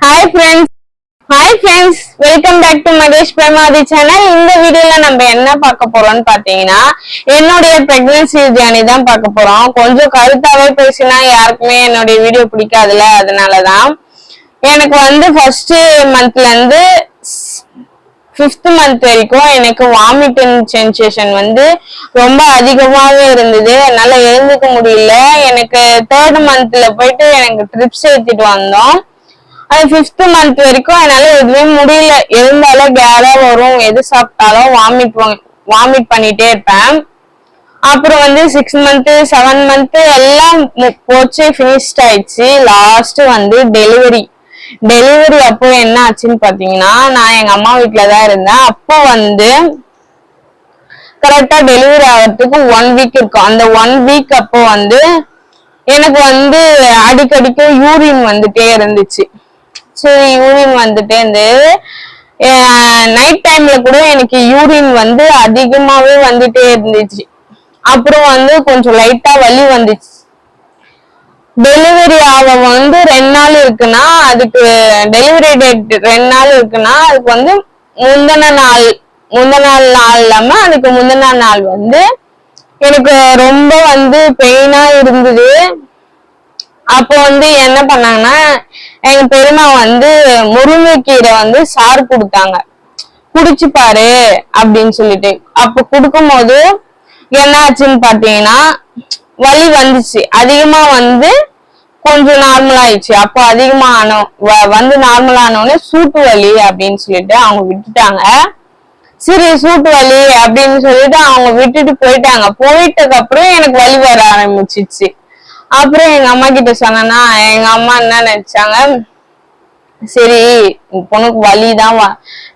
Hi friends hi friends welcome back to Mahesh Pramathi channel இந்த வீடியோல நம்ம என்ன பார்க்க போறோம்னு பாத்தீங்கன்னா என்னுடைய பிரெக்னன்சி ஜேர்னி தான் பார்க்க போறோம். கொஞ்சம் கருத்தாவே பேசினா யாருக்குமே என்னுடைய வீடியோ பிடிக்காதுல அதனாலதான். எனக்கு வந்து ஃபர்ஸ்ட் மந்த்ல இருந்து ஃபிஃப்த் மந்த் வரைக்கும் எனக்கு வாமிட்டிங் சென்சேஷன் வந்து ரொம்ப அதிகமாகவே இருந்தது. என்னால் எழுந்துக்க முடியல. எனக்கு தேர்ட் மந்த்ல போயிட்டு எனக்கு ட்ரிப்ஸ் ஏற்றிட்டு வந்தோம். அது ஃபிஃப்த் மந்த் வரைக்கும் என்னால எதுவுமே முடியல. எழுந்தாலும் கேரா வரும். எது சாப்பிட்டாலும் வாமிட் வாமிட் பண்ணிட்டே இருப்பேன். அப்புறம் வந்து சிக்ஸ் மந்த் செவன் மந்த் எல்லாம் போச்சு ஃபினிஷ்ட் ஆயிடுச்சு. லாஸ்ட் வந்து டெலிவரி டெலிவரி அப்போ என்ன ஆச்சுன்னு பாத்தீங்கன்னா நான் எங்க அம்மா வீட்ல தான் இருந்தேன். அப்போ வந்து கரெக்டா டெலிவரி ஆகிறதுக்கு ஒன் வீக் இருக்கும். அந்த ஒன் வீக் அப்போ வந்து எனக்கு வந்து அடிக்கடிக்கு யூரின் வந்துட்டே இருந்துச்சு. சரி யூரின் வந்துட்டே இருந்து நைட் டைம்ல கூட எனக்கு யூரின் வந்து அதிகமாவே வந்துட்டே இருந்துச்சு. அப்புறம் வந்து கொஞ்சம் லைட்டா வலி வந்துச்சு. டெலிவரி ஆக வந்து ரெண்டு நாள் இருக்குன்னா அதுக்கு டெலிவரி டேட் ரெண்டு நாள் இருக்குன்னா அதுக்கு வந்து முந்தின நாள் முந்தின நாள் நாள் இல்லாம அதுக்கு முந்தின நாள் வந்து எனக்கு ரொம்ப வந்து பெயினா இருந்தது. அப்போ வந்து என்ன பண்ணாங்கன்னா எங்க பெருமா வந்து முருங்கைக்கீரை வந்து சாறு கொடுத்தாங்க. குடிச்சு பாரு அப்படின்னு சொல்லிட்டு. அப்ப கொடுக்கும்போது என்ன ஆச்சுன்னு பாத்தீங்கன்னா வலி வந்துச்சு. அதிகமா வந்து கொஞ்சம் நார்மல் ஆயிடுச்சு. அப்போ அதிகமா ஆனோம் வ- வந்து நார்மல் ஆனோடனே சூட்டு வலி அப்படின்னு சொல்லிட்டு அவங்க விட்டுட்டாங்க. சரி சூட்டு வலி அப்படின்னு சொல்லிட்டு அவங்க விட்டுட்டு போயிட்டாங்க. போயிட்டதுக்கு அப்புறம் எனக்கு வலி வர ஆரம்பிச்சிச்சு. அப்புறம் எங்க அம்மா கிட்ட சொன்னேன்னா எங்க அம்மா என்ன நினைச்சாங்க? சரி பொண்ணுக்கு வலி தான்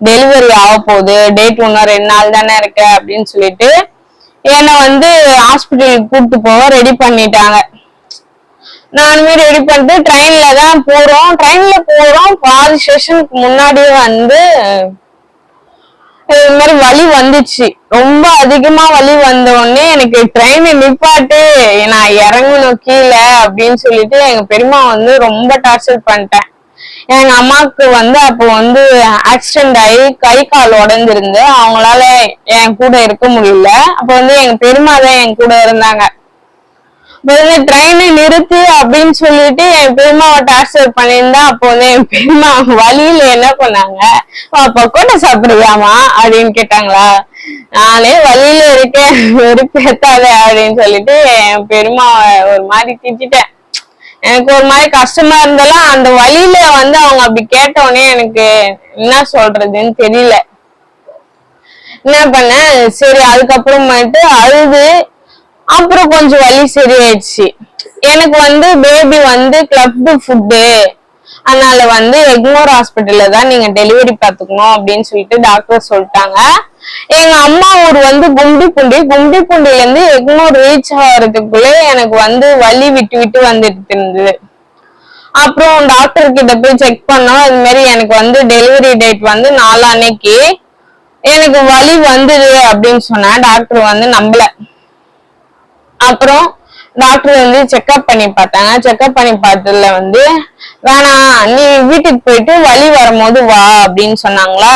டெலிவரி ஆக போகுது டேட் இன்னும் ரெண்டு நாள் தானே இருக்கு அப்படின்னு சொல்லிட்டு என்னை வந்து ஹாஸ்பிட்டலுக்கு கூப்பிட்டு போக ரெடி பண்ணிட்டாங்க. நானுமே ரெடி பண்ணிட்டு ட்ரெயின்ல தான் போறோம். ட்ரெயின்ல போறோம். பாதி ஸ்டேஷனுக்கு முன்னாடியே வந்து இது மாதிரி வலி வந்துச்சு. ரொம்ப அதிகமா வலி வந்த உடனே எனக்கு ட்ரெயின் நிப்பாட்டு நான் இறங்கணும் கீழே அப்படின்னு சொல்லிட்டு எங்க பெரியம்மா வந்து ரொம்ப டார்ச்சர் பண்ணிட்டேன். எங்க அம்மாவுக்கு வந்து அப்போ வந்து ஆக்சிடென்ட் ஆகி கை கால் உடஞ்சிருந்து அவங்களால என் கூட இருக்க முடியல. அப்போ வந்து எங்க பெரியம்மா தான் என் கூட இருந்தாங்க. ட்ரெயினை நிறுத்து அப்படின்னு சொல்லிட்டு என் பெருமாவை டார்ச்சர் பண்ணியிருந்தேன் அப்போ வந்து என் பெருமா வழியில என்ன பண்ணாங்க? அப்போ பக்கோட்டா சாப்பிடுவியாமா அப்படின்னு கேட்டாங்களா. நானே வழியில இருக்கேன் வெறுப்பேத்தாத அப்படின்னு சொல்லிட்டு என் பெருமாவை ஒரு மாதிரி திட்டிட்டேன். எனக்கு ஒரு மாதிரி கஷ்டமா இருந்தாலும் அந்த வழியில வந்து அவங்க அப்படி கேட்ட உடனே எனக்கு என்ன சொல்றதுன்னு தெரியல. என்ன பண்ணேன் சரி அதுக்கப்புறமேட்டு அழுது அப்புறம் கொஞ்சம் வலி சரியாயிடுச்சு. எனக்கு வந்து பேபி வந்து கிளப்டு ஃபுட்டு அதனால வந்து எக்மோர் ஹாஸ்பிட்டல்ல தான் நீங்க டெலிவரி பார்த்துக்கணும் அப்படின்னு சொல்லிட்டு டாக்டர் சொல்லிட்டாங்க. எங்க அம்மா ஊர் வந்து கும்டிப்பூண்டி கும்டிப்பூண்டில இருந்து எக்மோர் ரீச் ஆகிறதுக்குள்ளே எனக்கு வந்து வலி விட்டு விட்டு வந்துட்டு இருந்தது. அப்புறம் டாக்டர் கிட்ட போய் செக் பண்ணோம். இது மாதிரி எனக்கு வந்து டெலிவரி டேட் வந்து நாளான்னைக்கு. எனக்கு வலி வந்தது அப்படின்னு சொன்னேன் டாக்டர் வந்து நம்பல. அப்புறம் டாக்டர் வந்து செக்அப் பண்ணி பார்த்தாங்க. செக்அப் பண்ணி பார்த்ததுல வந்து வேணாம் நீ வீட்டுக்கு போயிட்டு வலி வரும்போது வா அப்படின்னு சொன்னாங்களா?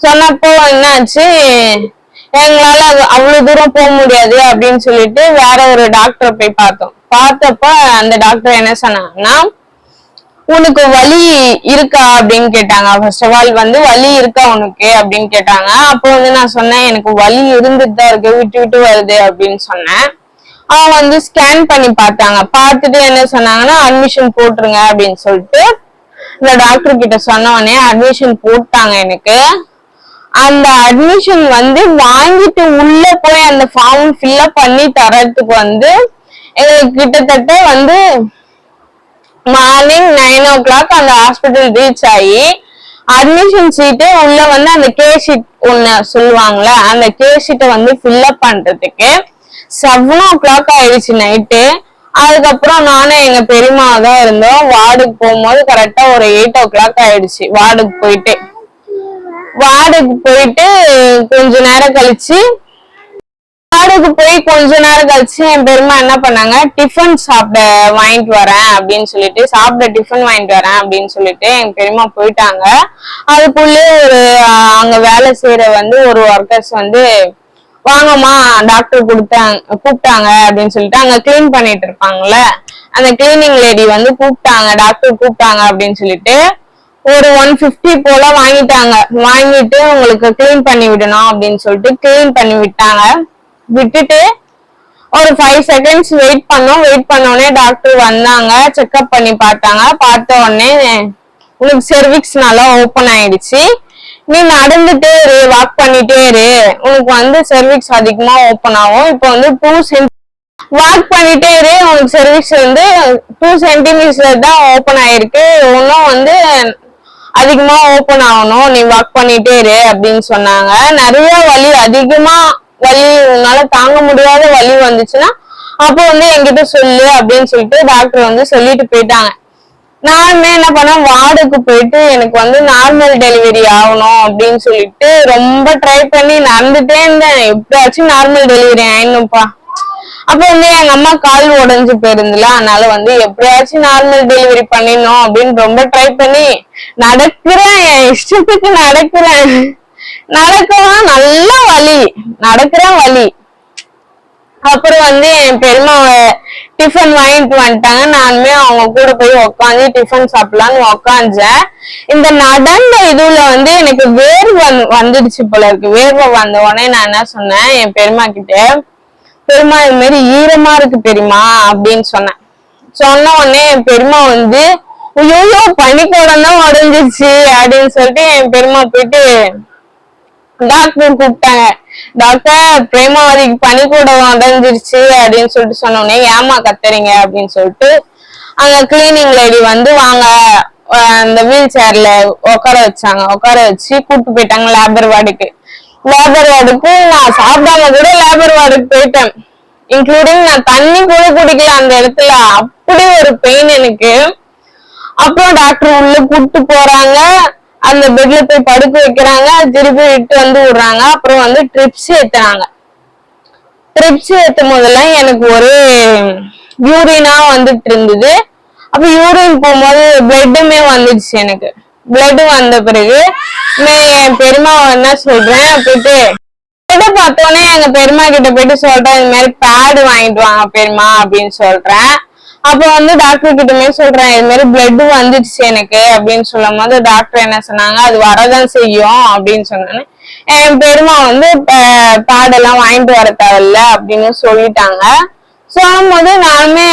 சொன்னப்போ என்னாச்சு? எங்களால அவ்வளவு தூரம் போக முடியாது அப்படின்னு சொல்லிட்டு வேற ஒரு டாக்டரை போய் பார்த்தோம். பார்த்தப்ப அந்த டாக்டர் என்ன சொன்னாங்கன்னா உனக்கு வலி இருக்கா? அப்படின்னு கேட்டாங்க. ஃபர்ஸ்ட் ஆஃப் ஆல் வந்து வலி இருக்கா உனக்கு? அப்படின்னு கேட்டாங்க. அப்போ வந்து நான் சொன்னேன் எனக்கு வலி இருந்துட்டு தான் இருக்கு. விட்டு விட்டு வருது அப்படின்னு சொன்னேன். அவங்க வந்து ஸ்கேன் பண்ணி பார்த்தாங்க. பார்த்துட்டு என்ன சொன்னாங்கன்னா அட்மிஷன் போட்டுருங்க அப்படின்னு சொல்லிட்டு இந்த டாக்டர் கிட்ட சொன்ன உடனே அட்மிஷன் போட்டாங்க எனக்கு. அந்த அட்மிஷன் வந்து வாங்கிட்டு உள்ள போய் அந்த ஃபார்ம் ஃபில்அப் பண்ணி தரத்துக்கு வந்து எங்களுக்கு கிட்டத்தட்ட வந்து மார்னிங் நைன் ஓ கிளாக் அந்த ஹாஸ்பிட்டல் ரீச் ஆகி அட்மிஷன் சீட்டு உள்ள வந்து அந்த கே ஷீட் ஒண்ணு சொல்லுவாங்கல்ல அந்த கே ஷீட்டை வந்து ஃபில்அப் பண்றதுக்கு செவன் ஓ கிளாக் ஆயிடுச்சு நைட்டு அதுக்கப்புறம் நானும் எங்க பெரியம்மா தான் இருந்தோம். வார்டுக்கு போகும்போது கரெக்டா ஒரு எயிட் ஓ கிளாக் ஆயிடுச்சு. வார்டுக்கு போயிட்டு. வார்டுக்கு போயிட்டு கொஞ்ச நேரம் கழிச்சு வார்டுக்கு போய் கொஞ்ச நேரம் கழிச்சு என் பெரியம்மா என்ன பண்ணாங்க? டிஃபன் சாப்பிட வாங்கிட்டு வரேன் அப்படின்னு சொல்லிட்டு சாப்பிட டிஃபன் வாங்கிட்டு வரேன் அப்படின்னு சொல்லிட்டு எங்க பெரியம்மா போயிட்டாங்க. அதுக்குள்ளே ஒரு அங்க வேலை செய்யற வந்து ஒரு ஒர்க்கர்ஸ் வந்து வாங்கம்மா டாக்டர் கொடுத்தாங்க கூப்பிட்டாங்க அப்படின்னு சொல்லிட்டு அங்க க்ளீன் பண்ணிட்டு இருப்பாங்கல்ல. அந்த கிளீனிங் லேடி வந்து கூப்பிட்டாங்க டாக்டர் கூப்பிட்டாங்க அப்படின்னு சொல்லிட்டு ஒரு ஒன் பிப்டி போல வாங்கிட்டாங்க. வாங்கிட்டு உங்களுக்கு க்ளீன் பண்ணி விடணும் அப்படின்னு சொல்லிட்டு க்ளீன் பண்ணி விட்டாங்க. விட்டுட்டு ஒரு ஃபைவ் செகண்ட்ஸ் வெயிட் பண்ணோம். வெயிட் பண்ண உடனே டாக்டர் வந்தாங்க. செக்அப் பண்ணி பார்த்தாங்க. பார்த்த உடனே உனக்கு செர்விக்ஸ் நல்லா ஓப்பன் ஆயிடுச்சு. நீ நடந்துட்டே இரு வாக் பண்ணிட்டே இரு. உனக்கு வந்து செர்விக்ஸ் அதிகமா ஓப்பன் ஆகும். இப்போ வந்து டூ சென்டி வாக் பண்ணிட்டே இரு. உனக்கு சர்வீஸ் வந்து டூ சென்டிமீட்டர் தான் ஓப்பன் ஆயிருக்கு. இன்னும் வந்து அதிகமா ஓப்பன் ஆகணும். நீ வாக் பண்ணிட்டே இரு அப்படின்னு சொன்னாங்க. நிறைய வலி அதிகமா வலி உன்னால தாங்க முடியாத வலி வந்துச்சுன்னா அப்போ வந்து என்கிட்ட சொல்லு அப்படின்னு சொல்லிட்டு டாக்டர் வந்து சொல்லிட்டு போயிட்டாங்க. நானுமே என்ன பண்ணேன் வார்டுக்கு போயிட்டு எனக்கு வந்து நார்மல் டெலிவரி ஆகணும் அப்படின்னு சொல்லிட்டு ரொம்ப ட்ரை பண்ணி நடந்துட்டே இருந்தேன். எப்படியாச்சும் நார்மல் டெலிவரி ஆயிடணும்ப்பா. அப்ப வந்து எங்க அம்மா கால் உடஞ்சு போயிருந்துல அதனால வந்து எப்படியாச்சும் நார்மல் டெலிவரி பண்ணிடணும் அப்படின்னு ரொம்ப ட்ரை பண்ணி நடக்கிறேன் என் இஷ்டத்துக்கு நடக்கிறேன். நடக்கலாம் நல்ல வலி நடக்கிறேன் வலி அப்புறம் வந்து என் பெருமாவை டிஃபன் வாங்கிட்டு வந்துட்டாங்க. நானுமே அவங்க கூட போய் உக்காந்து டிஃபன் சாப்பிடலான்னு உக்காந்தேன். இந்த நடந்த இதுல வந்து எனக்கு வேர்வை வந்துடுச்சு போல இருக்கு. வேர்வை வந்த உடனே நான் என்ன சொன்னேன்? என் பெருமா கிட்ட பெருமா இது மாதிரி ஈரமா இருக்கு பெரியமா அப்படின்னு சொன்னேன். சொன்ன உடனே என் பெருமா வந்து ஐயோ பனிக்கூடம் தான் உடஞ்சிருச்சு அப்படின்னு சொல்லிட்டு என் பெருமா போயிட்டு டாக்டர் கூப்பிட்டாங்க. டாக்டர் பிரேமாவதிக்கு பனிக்கூடம் அடைஞ்சிருச்சு அப்படின்னு சொல்லிட்டு சொன்ன உடனே ஏமா கத்துறீங்க அப்படின்னு சொல்லிட்டு அங்க கிளீனிங் லேடி வந்து வாங்க அந்த வீல் சேர்ல உட்கார வச்சாங்க. உட்கார வச்சு கூப்பிட்டு போயிட்டாங்க லேபர் வார்டுக்கு. லேபர் வார்டுக்கும் நான் சாப்பிடாம கூட லேபர் வார்டுக்கு போயிட்டேன். இன்க்ளூடிங் நான் தண்ணி கூட குடிக்கல அந்த இடத்துல. அப்படி ஒரு பெயின் எனக்கு. அப்புறம் டாக்டர் உள்ள கூப்பிட்டு போறாங்க. அந்த பெட்ல போய் படுக்க வைக்கிறாங்க திருப்பி இட்டு வந்து விடுறாங்க. அப்புறம் வந்து ட்ரிப்ஸ் ஏத்துறாங்க. ட்ரிப்ஸ் ஏத்தும் போதெல்லாம் எனக்கு ஒரு யூரினா வந்துட்டு இருந்தது. அப்ப யூரின் போகும்போது பிளட்டுமே வந்துடுச்சு எனக்கு. பிளட் வந்த பிறகு நான் என் பெருமா என்ன சொல்றேன் போயிட்டு இதை பார்த்தோன்னே எங்க பெருமா கிட்ட போயிட்டு சொல்றேன் இந்த மாதிரி பேடு வாங்கிட்டு வாங்க பெருமா அப்படின்னு சொல்றேன். அப்ப வந்து டாக்டர் கிட்டமே சொல்றேன் இது மாதிரி பிளட் வந்துடுச்சு எனக்கு அப்படின்னு சொல்லும் போது டாக்டர் என்ன சொன்னாங்க அது வரதான் செய்யும் அப்படின்னு சொன்னேன் என் பெருமா வந்து பேடெல்லாம் வாங்கிட்டு வர தேவையில்ல அப்படின்னு சொல்லிட்டாங்க. சொல்லும் போது நானுமே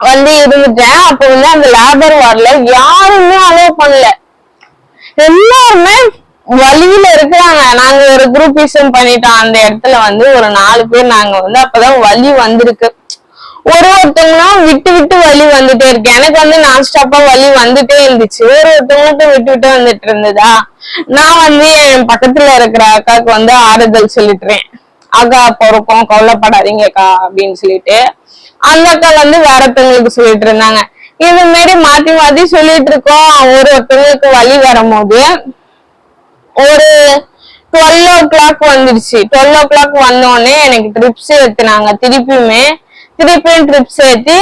வந்து இருந்துட்டேன். அப்ப வந்து அந்த லேபர் வரல யாருமே அலோவ் பண்ணல. எல்லாருமே வழியில இருக்கிறாங்க. நாங்க ஒரு குரூப் பண்ணிட்டோம். அந்த இடத்துல வந்து ஒரு நாலு பேர் நாங்க வந்து அப்பதான் வலி வந்திருக்கு. ஒரு ஒருத்தவங்களும் விட்டு விட்டு வலி வந்துட்டே இருக்கு. எனக்கு வந்து நான் ஸ்டாப்பா வலி வந்துட்டே இருந்துச்சு. ஒரு ஒருத்தவங்களுக்கும் விட்டு விட்டு வந்துட்டு இருந்ததா? நான் வந்து என் பக்கத்துல இருக்கிற அக்காவுக்கு வந்து ஆறுதல் சொல்லிட்டுறேன். அக்கா பொறுக்கும் கவலைப்படாதீங்கக்கா அப்படின்னு சொல்லிட்டு. அந்த அக்கா வந்து வேற ஒருத்தவங்களுக்கு சொல்லிட்டு இருந்தாங்க. இது மாரி மாத்தி மாத்தி சொல்லிட்டு இருக்கோம். ஒரு ஒருத்தவங்களுக்கு வலி வரும்போது ஒரு டுவெல் ஓ கிளாக் வந்துடுச்சு டுவெல் ஓ கிளாக் வந்தோடனே எனக்கு ட்ரிப்ஸ் ஏத்துனாங்க திருப்பியுமே திருப்பியும் ட்ரிப் சேர்த்து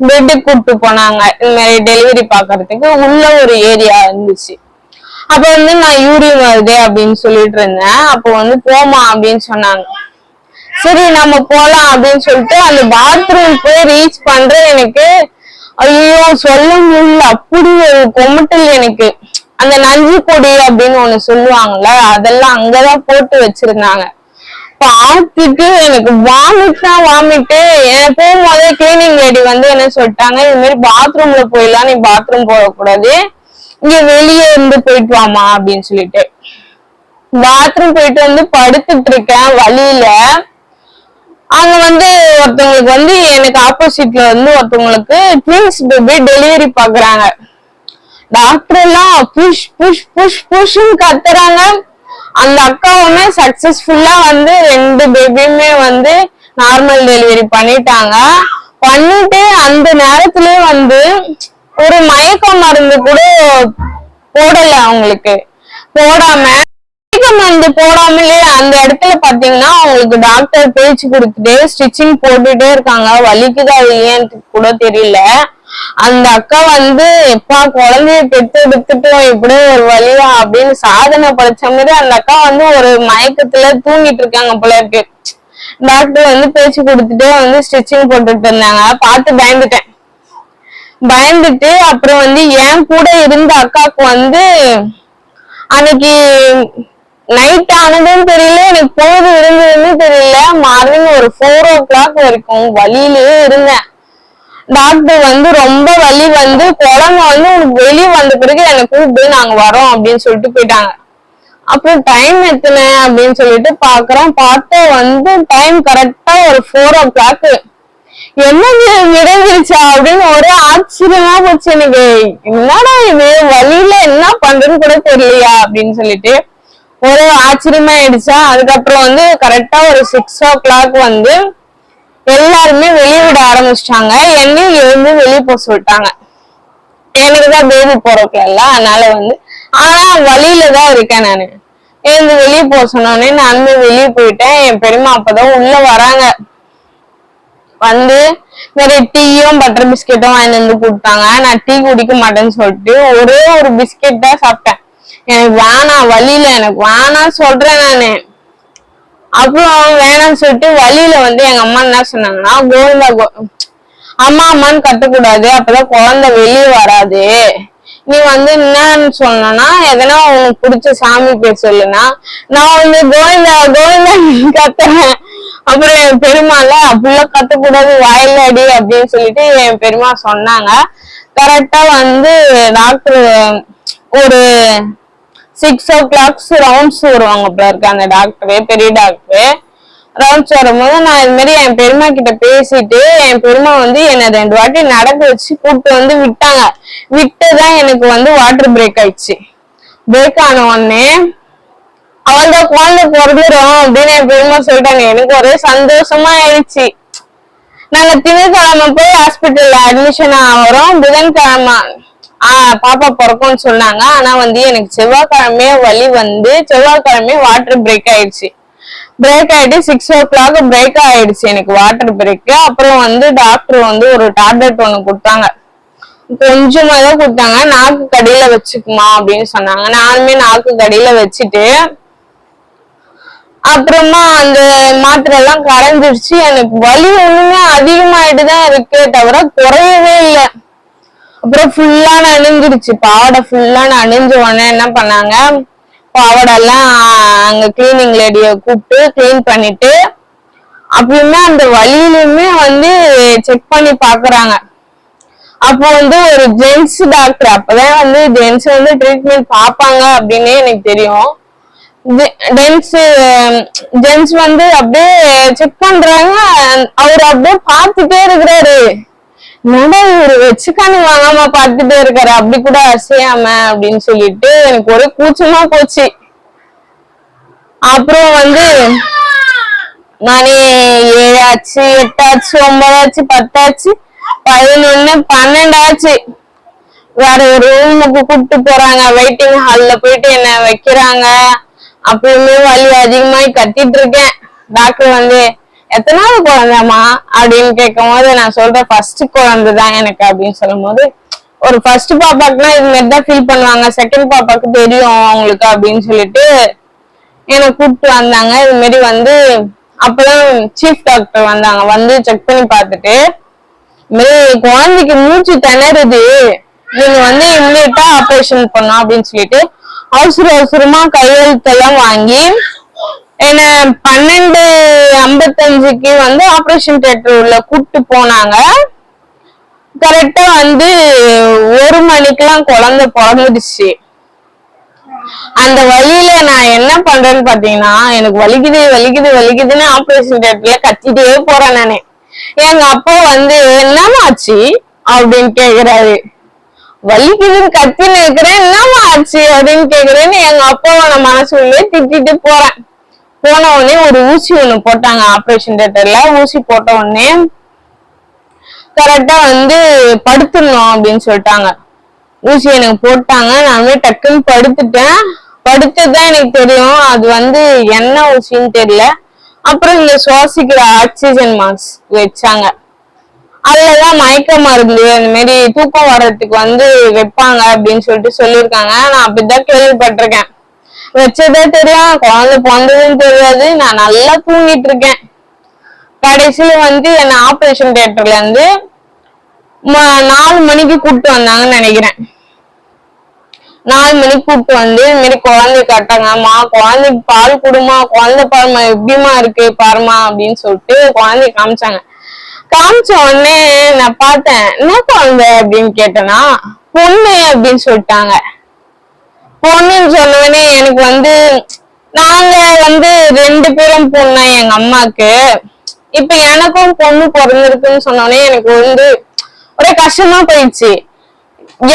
பெட்டுக்கு கூப்பிட்டு போனாங்க. இந்த மாதிரி டெலிவரி பாக்குறதுக்கு உள்ள ஒரு ஏரியா இருந்துச்சு. அப்ப வந்து நான் யூரின் வருது அப்படின்னு சொல்லிட்டு இருந்தேன். அப்போ வந்து போமா அப்படின்னு சொன்னாங்க. சரி நம்ம போலாம் அப்படின்னு சொல்லிட்டு அந்த பாத்ரூம் போய் ரீச் பண்ற எனக்கு. ஐயோ சொல்ல முடியல அப்படி ஒரு கொமட்டல் எனக்கு. அந்த நஞ்சு கொடி அப்படின்னு ஒண்ணு சொல்லுவாங்கல்ல அதெல்லாம் அங்கதான் போட்டு வச்சிருந்தாங்க. பார்த்துட்டு எனக்கு வாமிட்னா தான் வாமிட்டு எனக்கு போகும்போது கிளீனிங் லேடி வந்து என்ன சொல்லிட்டாங்க இது மாதிரி பாத்ரூம்ல போயிடலாம் நீ பாத்ரூம் போகக்கூடாது. இங்க வெளியே இருந்து போயிட்டு வாமா அப்படின்னு சொல்லிட்டு. பாத்ரூம் போயிட்டு வந்து படுத்துட்டு இருக்கேன் வழியில. அங்க வந்து ஒருத்தவங்களுக்கு வந்து எனக்கு ஆப்போசிட்ல வந்து ஒருத்தவங்களுக்கு ட்வின்ஸ் பேபி டெலிவரி பாக்குறாங்க. டாக்டர் எல்லாம் புஷ் புஷ் புஷ் புஷ்ன்னு கத்துறாங்க. அந்த அக்காவுமே சக்சஸ்ஃபுல்லா வந்து ரெண்டு பேபியுமே வந்து நார்மல் டெலிவரி பண்ணிட்டாங்க. பண்ணிட்டு அந்த நேரத்திலே வந்து ஒரு மயக்க மருந்து கூட போடல அவங்களுக்கு. போடாம மருந்து போடாமலே அந்த இடத்துல பாத்தீங்கன்னா அவங்களுக்கு டாக்டர் பேச்சு கொடுத்துட்டு ஸ்டிச்சிங் போட்டுட்டே இருக்காங்க. வலிக்குதா இல்லையான்னு கூட தெரியல. அந்த அக்கா வந்து எப்பா குழந்தைய பெற்று எடுத்துட்டோம் இப்படியே ஒரு வழியா அப்படின்னு சாதனை படைச்ச மாதிரி அந்த அக்கா வந்து ஒரு மயக்கத்துல தூங்கிட்டு இருக்காங்க போல இருக்கு. டாக்டர் வந்து பேச்சு கொடுத்துட்டு வந்து ஸ்டிச்சிங் போட்டுட்டு இருந்தாங்க. பார்த்து பயந்துட்டேன். பயந்துட்டு அப்புறம் வந்து என் கூட இருந்த அக்காவுக்கு வந்து அன்னைக்கு நைட் ஆனதும் தெரியல எனக்கு போது இருந்ததுன்னு தெரியல. மார்னிங் ஒரு ஃபோர் ஓ கிளாக் வரைக்கும் வழியிலேயே இருந்தேன். டாக்டர் வந்து ரொம்ப வலி வந்து குழந்தை வந்து உனக்கு வெளியே வந்த பிறகு என்னை கூப்பிட்டு நாங்க வரோம் அப்படின்னு சொல்லிட்டு போயிட்டாங்க. அப்புறம் டைம் எத்தனை அப்படின்னு சொல்லிட்டு பாக்குறோம். பார்த்தா வந்து டைம் கரெக்டா ஒரு ஃபோர் ஓ கிளாக் என்ன நிறைஞ்சிருச்சா அப்படின்னு ஒரே ஆச்சரியமா போச்சு எனக்கு. என்னடா இது? வழியில என்ன பண்றதுன்னு கூட தெரியலையா அப்படின்னு சொல்லிட்டு ஒரே ஆச்சரியமா ஆயிடுச்சா அதுக்கப்புறம் வந்து கரெக்டா ஒரு சிக்ஸ் ஓ கிளாக் வந்து எல்லாருமே வெளியே விட ஆரம்பிச்சிட்டாங்க. என்னையும் எழுந்து வெளியே போக சொல்லிட்டாங்க. எனக்கு தான் பேபி பிறக்கல அதனால வந்து. ஆனா வழியில தான் இருக்கேன் நானு. எழுந்து வெளியே போக சொன்னோடனே நானுமே வெளியே போயிட்டேன். என் பெரியமா அப்பதான் உள்ள வராங்க. வந்து நிறைய டீயும் பட்டர் பிஸ்கெட்டும் வாங்கி வந்து கொடுத்தாங்க. நான் டீ குடிக்க மாட்டேன்னு சொல்லிட்டு ஒரே ஒரு பிஸ்கெட் தான் சாப்பிட்டேன். எனக்கு வேணாம் வழியில எனக்கு வேணாம் சொல்றேன் நானு. அப்புறம் அவன் வேணாம்னு சொல்லிட்டு வழியில வந்து எங்க அம்மா என்ன சொன்னாங்கன்னா கோவிந்தா கோ அம்மா அம்மான்னு கட்டக்கூடாது. அப்பதான் குழந்தை வெளியே வராது. நீ வந்து என்னன்னு சொன்னா எதனா உனக்கு பிடிச்ச சாமி பேர் சொல்லுனா நான் வந்து கோவிந்தா கோவிந்தா கத்துறேன். அப்புறம் என் பெருமாள் அப்படிலாம் கத்தக்கூடாது வாயில அடி அப்படின்னு சொல்லிட்டு என் பெருமா சொன்னாங்க. கரெக்டா வந்து டாக்டர் ஒரு சிக்ஸ் ஓ கிளாக்ஸ் ரவுண்ட்ஸ் வருவாங்க அப்ப இருக்க. அந்த டாக்டரு பெரிய டாக்டரு ரவுண்ட்ஸ் வரும்போது நான் இது மாதிரி என் பெருமா கிட்ட பேசிட்டு என் பெருமா வந்து என்னை ரெண்டு வாட்டி நடக்க வச்சு கூப்பிட்டு வந்து விட்டாங்க. விட்டுதான் எனக்கு வந்து வாட்டர் பிரேக் ஆயிடுச்சு. பிரேக் ஆன உடனே அவள்தான் குழந்தை பிறந்துரும் அப்படின்னு என் பெருமா சொல்லிட்டாங்க. எனக்கு ஒரே சந்தோஷமா ஆயிடுச்சு. நாங்க திங்கட்கிழமை போய் ஹாஸ்பிட்டல்ல அட்மிஷன் ஆகிறோம் புதன்கிழமை. ஆஹ் பாப்பா பிறக்கும்னு சொன்னாங்க. ஆனா வந்து எனக்கு செவ்வாய்க்கிழமையே வலி வந்து செவ்வாய்க்கிழமையே வாட்டர் பிரேக் ஆயிடுச்சு. பிரேக் ஆயிட்டு சிக்ஸ் ஓ கிளாக் பிரேக் ஆயிடுச்சு எனக்கு வாட்டர் பிரேக் அப்புறம் வந்து டாக்டர் வந்து ஒரு டேப்லெட் ஒண்ணு கொடுத்தாங்க. கொஞ்சமா தான் கொடுத்தாங்க. நாக்கு கடியில வச்சுக்குமா அப்படின்னு சொன்னாங்க. நானுமே நாக்கு கடியில வச்சுட்டு அப்புறமா அந்த மாத்திரை எல்லாம் கரைஞ்சிருச்சு. எனக்கு வலி ஒண்ணுமே அதிகமாயிட்டுதான் இருக்கே தவிர குறையவே இல்லை. அப்புறம் ஃபுல்லா நனைஞ்சிருச்சு பாவாடை ஃபுல்லா நனைஞ்ச உடனே என்ன பண்ணாங்க? பாவாடை எல்லாம் அங்க கிளீனிங் லேடிய கூப்பிட்டு கிளீன் பண்ணிட்டு அப்படின்னா அந்த வழியிலுமே வந்து செக் பண்ணி பாக்குறாங்க. அப்போ வந்து ஒரு ஜென்ஸ் டாக்டர் அப்பதான் வந்து ஜென்ஸ் வந்து ட்ரீட்மெண்ட் பார்ப்பாங்க அப்படின்னே எனக்கு தெரியும். ஜென்ஸ் ஜென்ஸ் வந்து அப்படியே செக் பண்றாங்க. அவர் அப்படியே பார்த்துட்டே இருக்கிறாரு. என்னடா இவரு வச்சுக்கானு வாங்காம பார்த்துட்டே இருக்காரு? அப்படி கூட அசையாம அப்படின்னு சொல்லிட்டு எனக்கு ஒரே கூச்சமா போச்சு. அப்புறம் வந்து நானே ஏழாச்சு எட்டாச்சு ஒன்பதாச்சு பத்தாச்சு பதினொன்னு பன்னெண்டாச்சு. வேற ஒரு ரூமுக்கு கூப்பிட்டு போறாங்க. வெயிட்டிங் ஹால்ல போயிட்டு என்ன வைக்கிறாங்க? அப்பயுமே வலி அதிகமாயி கத்திட்டு இருக்கேன். டாக்டர் வந்து எத்தனாவது குழந்தைமா அப்படின்னு கேட்கும் போது நான் சொல்றேன் ஃபர்ஸ்ட் குழந்தை தான் எனக்கு அப்படின்னு சொல்லும் போது ஒரு ஃபர்ஸ்ட் பாப்பாக்குனா இது மாதிரி தான் ஃபீல் பண்ணுவாங்க. செகண்ட் பாப்பாக்கு தெரியும் அவங்களுக்கு அப்படின்னு சொல்லிட்டு என்னை கூப்பிட்டு வந்தாங்க. இது மாரி வந்து அப்பதான் சீஃப் டாக்டர் வந்தாங்க. வந்து செக் பண்ணி பார்த்துட்டு இது குழந்தைக்கு மூச்சு திணறுது. நீங்க வந்து இம்மிடியா ஆபரேஷன் பண்ணும் அப்படின்னு சொல்லிட்டு அவசர அவசரமா கையெழுத்தெல்லாம் வாங்கி என்ன பன்னெண்டு ஐம்பத்தஞ்சுக்கு வந்து ஆப்ரேஷன் தியேட்டர் உள்ள கூப்பிட்டு போனாங்க. கரெக்டா வந்து ஒரு மணிக்கெல்லாம் குழந்தை பிறந்துடுச்சு. அந்த வழியில நான் என்ன பண்றேன்னு பாத்தீங்கன்னா எனக்கு வலிக்குது வலிக்குது வலிக்குதுன்னு ஆப்ரேஷன் தியேட்டர்ல கத்திட்டே போறேன் நானே. எங்க அப்பா வந்து என்னமாச்சு அப்படின்னு கேக்குறாரு. வலிக்குதுன்னு கத்தின்னு இருக்கிறேன் என்னமா ஆச்சு? அப்படின்னு கேக்குறேன்னு எங்க அப்பாவை நான் மனசுலயே திட்டிட்டு போறேன். போன உடனே ஒரு ஊசி ஒண்ணு போட்டாங்க ஆபரேஷன் தேட்டர்ல ஊசி போட்ட உடனே கரெக்டா வந்து படுத்துடணும் அப்படின்னு சொல்லிட்டாங்க. ஊசி எனக்கு போட்டாங்க. நானுமே டக்குன்னு படுத்துட்டேன். படுத்ததுதான் எனக்கு தெரியும். அது வந்து என்ன ஊசின்னு தெரியல. அப்புறம் இந்த சுவாசிக்கிற ஆக்சிஜன் மாஸ்க் வச்சாங்க. அதுலதான் மயக்க மருந்து அந்த மாதிரி தூக்கம் வர்றதுக்கு வந்து வைப்பாங்க அப்படின்னு சொல்லிட்டு சொல்லியிருக்காங்க. நான் அப்படிதான் கேள்விப்பட்டிருக்கேன். வச்சதே தெரியும். குழந்தை பிறந்ததுன்னு தெரியாது. நான் நல்லா தூங்கிட்டு இருக்கேன். கடைசியில வந்து என்ன ஆபரேஷன் தியேட்டர்ல இருந்து நாலு மணிக்கு கூப்பிட்டு வந்தாங்கன்னு நினைக்கிறேன். நாலு மணிக்கு கூப்பிட்டு வந்து இந்த மாதிரி குழந்தை கட்டாங்கம்மா குழந்தைக்கு பால் கொடுமா குழந்தை பாருமா எப்படிமா இருக்கு பாருமா அப்படின்னு சொல்லிட்டு குழந்தைய காமிச்சாங்க. காமிச்ச உடனே நான் பார்த்தேன் என்ன குழந்தை? அப்படின்னு கேட்டேன்னா பொண்ணு அப்படின்னு சொல்லிட்டாங்க. பொண்ணுன்னு சொல்லுவேனே எனக்கு வந்து நாங்க வந்து ரெண்டு பேரும் பொண்ணு எங்க அம்மாக்கு. இப்ப எனக்கும் பொண்ணு பிறந்திருக்குன்னு சொன்னோடனே எனக்கு வந்து ஒரே கஷ்டமா போயிடுச்சு.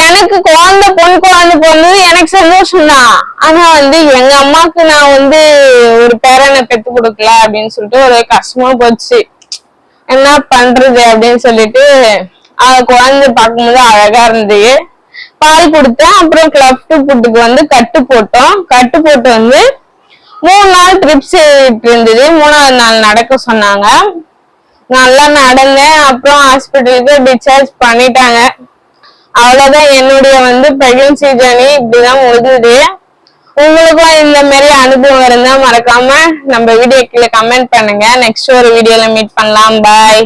எனக்கு குழந்தை பொன் குழந்தை பிறந்தது எனக்கு சந்தோஷம் தான் ஆனா வந்து எங்க அம்மாக்கு நான் வந்து ஒரு பேரனை பெத்து கொடுக்கல அப்படின்னு சொல்லிட்டு ஒரே கஷ்டமா போச்சு. என்ன பண்றது அப்படின்னு சொல்லிட்டு குழந்தை பார்க்கும்போது அழகா இருந்தது. பால் கொடுத்தேன். அப்புறம் கிளப்ட் புட்டுக்கு வந்து கட்டு போட்டோம். கட்டு போட்டு வந்து மூணு நாள் ட்ரிப்ஸ் இருந்தது. மூணாவது நாள் நடக்க சொன்னாங்க. நல்லா நடந்தேன். அப்புறம் ஹாஸ்பிட்டலுக்கு டிஸ்சார்ஜ் பண்ணிட்டாங்க. அவ்வளவுதான். என்னுடைய வந்து பிரெக்னன்சி ஜேர்னி இப்படிதான் முடிஞ்சது. உங்களுக்கும் இந்த மாதிரி அனுபவம் இருந்தா மறக்காம நம்ம வீடியோ கீழே கமெண்ட் பண்ணுங்க. நெக்ஸ்ட் ஒரு வீடியோல மீட் பண்ணலாம். பாய்